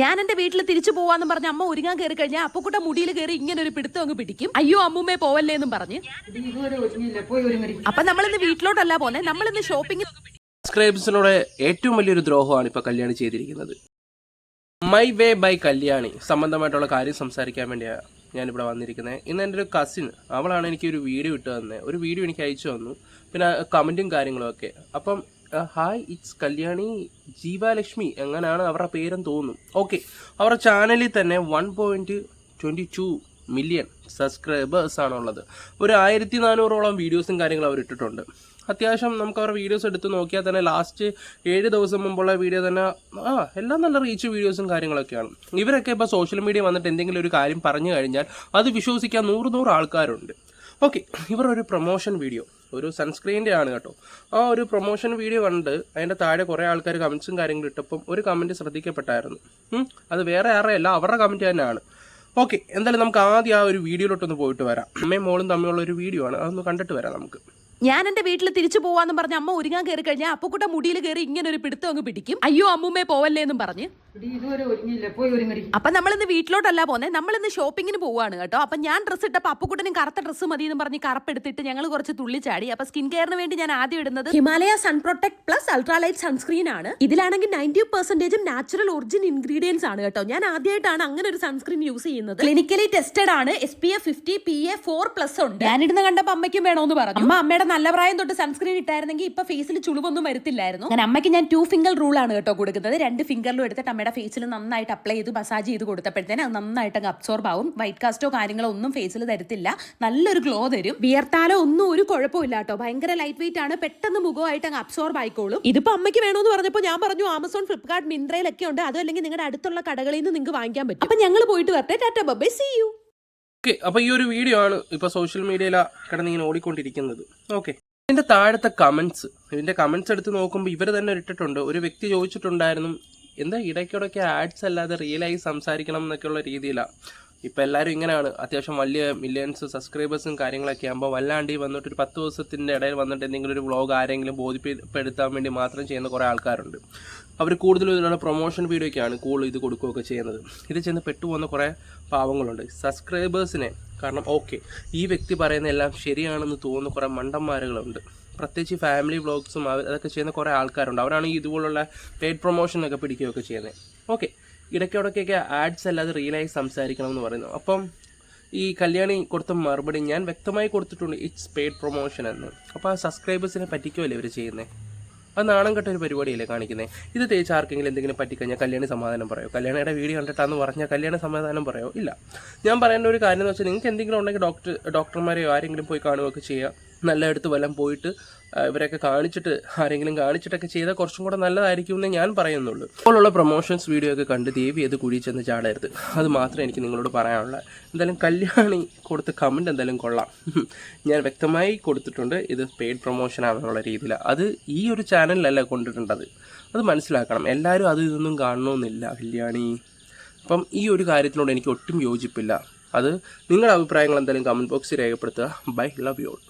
ഞാൻ എന്റെ വീട്ടിൽ തിരിച്ചു പോവാന്ന് പറഞ്ഞ അമ്മ ഒരുങ്ങാൻ കയറി കഴിഞ്ഞാൽ അപ്പക്കുട്ട മുടിയിൽ കയറി ഇങ്ങനെ ഒരു പിടുത്തം അങ്ങ് പിടിക്കും. അയ്യോ അമ്മൂമ്മേ പോവല്ലേ എന്നും പറഞ്ഞ്. അപ്പൊ നമ്മളിന്ന് വീട്ടിലോട്ടല്ല പോന്നെ. നമ്മളിന്ന് ഷോപ്പിംഗ് സബ്സ്ക്രൈബേഴ്സിനോട് ഏറ്റവും വലിയൊരു ദ്രോഹമാണ് ഇപ്പൊ കല്യാണി ചെയ്തിരിക്കുന്നത്. മൈ വേ ബൈ കല്യാണി സംബന്ധമായിട്ടുള്ള കാര്യം സംസാരിക്കാൻ വേണ്ടിയാണ് ഞാനിവിടെ വന്നിരിക്കുന്നത്. ഇന്ന് എന്റെ ഒരു കസിൻ അവളാണ് എനിക്ക് ഒരു വീഡിയോ ഇട്ട് തന്നത് ഒരു വീഡിയോ എനിക്ക് അയച്ചു തന്നു. പിന്നെ കമന്റും കാര്യങ്ങളും ഒക്കെ. അപ്പം ഹായ് ഇറ്റ്സ് കല്യാണി ജീവാലക്ഷ്മി എങ്ങനെയാണ് അവരുടെ പേരെന്ന് തോന്നുന്നു. ഓക്കെ അവരുടെ ചാനലിൽ തന്നെ one point twenty two million subscribers ആണുള്ളത്. ഒരു ആയിരത്തി നാനൂറോളം വീഡിയോസും കാര്യങ്ങളും അവർ ഇട്ടിട്ടുണ്ട്. അത്യാവശ്യം നമുക്ക് അവരുടെ വീഡിയോസ് എടുത്ത് നോക്കിയാൽ തന്നെ ലാസ്റ്റ് ഏഴ് ദിവസം മുമ്പുള്ള വീഡിയോ തന്നെ ആ എല്ലാം നല്ല റീച്ച് വീഡിയോസും കാര്യങ്ങളൊക്കെയാണ്. ഇവരൊക്കെ ഇപ്പോൾ സോഷ്യൽ മീഡിയ വന്നിട്ട് എന്തെങ്കിലും ഒരു കാര്യം പറഞ്ഞു കഴിഞ്ഞാൽ അത് വിശ്വസിക്കാൻ നൂറ് നൂറ് ആൾക്കാരുണ്ട്. ഓക്കെ ഇവർ ഒരു പ്രൊമോഷൻ വീഡിയോ ഒരു സൺസ്ക്രീനിന്റെ ആണ് കേട്ടോ. ആ ഒരു പ്രൊമോഷൻ വീഡിയോ കണ്ട് അതിന്റെ താഴെ കുറേ ആൾക്കാർ കമൻസും കാര്യങ്ങളും ഇട്ടപ്പം ഒരു കമന്റ് ശ്രദ്ധിക്കപ്പെട്ടായിരുന്നു. അത് വേറെ ആരെയല്ല അവരുടെ കമന്റ് തന്നെയാണ്. ഓക്കെ എന്തായാലും നമുക്ക് ആദ്യം ആ ഒരു വീഡിയോയിലോട്ടൊന്ന് പോയിട്ട് വരാം. അമ്മയും മോളും തമ്മിലുള്ള ഒരു വീഡിയോ ആണ് അതൊന്ന് കണ്ടിട്ട് വരാം നമുക്ക്. ഞാൻ എന്റെ വീട്ടിൽ തിരിച്ചു പോവാന്ന് പറഞ്ഞ അമ്മ ഒരുങ്ങാൻ കയറി കഴിഞ്ഞാൽ അപ്പുക്കുട്ട മുടിയിൽ കയറി ഇങ്ങനെ ഒരു പിടുത്തം അങ്ങ് പിടിക്കും. അയ്യോ അമ്മൂമ്മേ പോവല്ലേ എന്നും പറഞ്ഞ് അപ്പൊ നമ്മൾ ഇന്ന് വീട്ടിലോട്ടല്ല പോന്നെ. നമ്മളിന്ന് ഷോപ്പിങ്ങിന് പോവാണ് കേട്ടോ. അപ്പൊ ഞാൻ ഡ്രസ്സ് ഇട്ടപ്പോ അപ്പുക്കുട്ടനും കറുത്ത ഡ്രസ്സ് മതി എന്ന് പറഞ്ഞ് കറപ്പെടുത്തിട്ട് ഞങ്ങൾ കുറച്ച് തുള്ളി ചാടി. അപ്പൊ സ്കിൻ കെയറിന് വേണ്ടി ഞാൻ ആദ്യം ഇടുന്നത് Himalaya sun protect plus ultralight sunscreen ആണ്. ഇതിലാണെങ്കിൽ നയന്റി പെർസെന്റേജും നാച്ചുറൽ ഒറിജിൻ ഇൻഗ്രീഡിയൻസ് ആണ് കേട്ടോ. ഞാൻ ആദ്യമായിട്ടാണ് അങ്ങനെ ഒരു സൺസ്ക്രീൻ യൂസ് ചെയ്യുന്നത്. ക്ലിനിക്കലി ടെസ്റ്റഡ് ആണ്. S P F fifty P A four plus ഉണ്ട്. ഞാനിടുന്ന കണ്ടപ്പോ അമ്മയ്ക്കും വേണോന്ന് പറഞ്ഞു. അമ്മ അമ്മയുടെ നല്ല പ്രായം തൊട്ട് സൺസ്ക്രീൻ ഇട്ടായിരുന്നെങ്കിൽ ഇപ്പൊ ഫേസിൽ ചുളിവൊന്നും വരുത്തില്ലായിരുന്നു. ഞാൻ അമ്മയ്ക്ക് ഞാൻ ടു ഫിംഗർ റൂൾ ആണ് കേട്ടോ കൊടുക്കുന്നത്. രണ്ട് ഫിംഗറിലും എടുത്തിട്ട് അമ്മയുടെ ഫേസിൽ നന്നായിട്ട് അപ്ലൈ ചെയ്ത് മസാജ് ചെയ്ത് കൊടുത്തപ്പോഴത്തേന് അത് നന്നായിട്ട് അങ്ങ് അബ്സോർബ് ആവും. വൈറ്റ് കാസ്റ്റോ കാര്യങ്ങളോ ഒന്നും ഫേസിൽ തരത്തില്ല. നല്ലൊരു ഗ്ലോ തരും. വിയർത്താലോ ഒന്നും ഒരു കുഴപ്പമില്ല കേട്ടോ. ഭയങ്കര ലൈറ്റ് വെയിറ്റ് ആണ്. പെട്ടെന്ന് മുഖമായിട്ട് അങ്ങ് അബ്സോർബ് ആയിക്കോളും. ഇതിപ്പോ അമ്മയ്ക്ക് വേണമെന്ന് പറഞ്ഞപ്പോൾ ഞാൻ പറഞ്ഞു ആമസോൺ ഫ്ലിപ്കാർട്ട് മിന്ത്രയിലൊക്കെ ഉണ്ട്. അതല്ലെങ്കിൽ നിങ്ങളുടെ അടുത്തുള്ള കടകളിൽ നിന്ന് നിങ്ങൾക്ക് വാങ്ങിക്കാൻ പറ്റും. അപ്പൊ ഞങ്ങൾ പോയിട്ട് വരട്ടെ. Tata bye see you okay അപ്പോൾ ഈ ഒരു വീഡിയോ ആണ് ഇപ്പോൾ സോഷ്യൽ മീഡിയയിലാണ് കിടന്നിങ്ങനെ ഓടിക്കൊണ്ടിരിക്കുന്നത്. ഓക്കെ ഇതിന്റെ താഴത്തെ കമന്റ്സ് ഇതിന്റെ കമന്റ്സ് എടുത്ത് നോക്കുമ്പോൾ ഇവർ തന്നെ ഇട്ടിട്ടുണ്ട്. ഒരു വ്യക്തി ചോദിച്ചിട്ടുണ്ടായിരുന്നു എന്താ ഇടയ്ക്കിടയ്ക്ക് ആഡ്സ് അല്ലാതെ റിയലായി സംസാരിക്കണം എന്നൊക്കെയുള്ള രീതിയിലാണ് ഇപ്പോൾ എല്ലാവരും ഇങ്ങനെയാണ്. അത്യാവശ്യം വലിയ മില്യൺസ് സബ്സ്ക്രൈബേഴ്സും കാര്യങ്ങളൊക്കെ ആകുമ്പോൾ വല്ലാണ്ട് വന്നിട്ട് ഒരു പത്ത് ദിവസത്തിന്റെ ഇടയിൽ വന്നിട്ട് എന്തെങ്കിലും ഒരു വ്ളോഗ് ആരെങ്കിലും ബോധിപ്പിപ്പെടുത്താൻ വേണ്ടി മാത്രം ചെയ്യുന്ന കുറേ ആൾക്കാരുണ്ട്. അവർ കൂടുതലും ഇതിനുള്ള പ്രൊമോഷൻ വീഡിയോയ്ക്കാണ് കൂടുതൽ ഇത് കൊടുക്കുകയൊക്കെ ചെയ്യുന്നത്. ഇത് ചെന്ന് പെട്ടുപോകുന്ന കുറേ പാവങ്ങളുണ്ട്. സബ്സ്ക്രൈബേഴ്സിനെ കാരണം ഓക്കെ ഈ വ്യക്തി പറയുന്ന എല്ലാം ശരിയാണെന്ന് തോന്നുന്ന കുറേ മണ്ടന്മാരുകളുണ്ട്. പ്രത്യേകിച്ച് ഫാമിലി വ്ളോഗ്സും അതൊക്കെ ചെയ്യുന്ന കുറേ ആൾക്കാരുണ്ട്. അവരാണ് ഇതുപോലുള്ള പെയ്ഡ് പ്രൊമോഷനൊക്കെ പിടിക്കുകയൊക്കെ ചെയ്യുന്നത്. ഓക്കെ ഇടയ്ക്കിടയ്ക്കൊക്കെ ആഡ്സ് അല്ലാതെ റിയലായി സംസാരിക്കണം എന്ന് പറയുന്നു. അപ്പം ഈ കല്യാണി കൊടുത്ത മറുപടി ഞാൻ വ്യക്തമായി കൊടുത്തിട്ടുണ്ട് ഇറ്റ്സ് പെയ്ഡ് പ്രൊമോഷൻ എന്ന്. അപ്പോൾ ആ സബ്സ്ക്രൈബേഴ്സിനെ പറ്റിക്കുമല്ലേ ഇവർ ചെയ്യുന്നത്? അത് നാണം കെട്ട ഒരു പരിപാടിയല്ലേ കാണിക്കുന്നത് ഇത് തേച്ച് ആർക്കെങ്കിലും എന്തെങ്കിലും പറ്റിക്കഴിഞ്ഞാൽ കല്യാണി സമാധാനം പറയോ? കല്യാണിയുടെ വീഡിയോ കണ്ടിട്ടാന്ന് പറഞ്ഞാൽ കല്യാണ സമാധാനം പറയോ? ഇല്ല. ഞാൻ പറയേണ്ട ഒരു കാര്യം എന്ന് വെച്ചാൽ നിങ്ങൾക്ക് എന്തെങ്കിലും ഉണ്ടെങ്കിൽ ഡോക്ടർ ഡോക്ടർമാരെയോ ആരെങ്കിലും പോയി കാണുകയൊക്കെ ചെയ്യുക നല്ല അടുത്ത് വല്ലതും പോയിട്ട് ഇവരൊക്കെ കാണിച്ചിട്ട് ആരെങ്കിലും കാണിച്ചിട്ടൊക്കെ ചെയ്താൽ കുറച്ചും കൂടെ നല്ലതായിരിക്കും എന്ന് ഞാൻ പറയുന്നുള്ളൂ. ഇപ്പോഴുള്ള പ്രൊമോഷൻസ് വീഡിയോ ഒക്കെ കണ്ട് ദേവി അത് കുഴി ചെന്ന് ചാടരുത്. അത് മാത്രമേ എനിക്ക് നിങ്ങളോട് പറയാനുള്ളൂ. എന്തായാലും കല്യാണി കൊടുത്ത കമന്റ് എന്തായാലും കൊള്ളാം. ഞാൻ വ്യക്തമായി കൊടുത്തിട്ടുണ്ട് ഇത് പെയ്ഡ് പ്രൊമോഷൻ ആണെന്നുള്ള രീതിയിൽ അത് ഈ ഒരു ചാനലിലല്ല കൊണ്ടിട്ടുണ്ടത് അത് മനസ്സിലാക്കണം. എല്ലാവരും അത് ഇതൊന്നും കാണണമെന്നില്ല കല്യാണി. അപ്പം ഈ ഒരു കാര്യത്തിനോട് എനിക്ക് ഒട്ടും യോജിപ്പില്ല. അത് നിങ്ങളുടെ അഭിപ്രായങ്ങൾ എന്തായാലും കമന്റ് ബോക്സിൽ രേഖപ്പെടുത്തുക. Bye love you all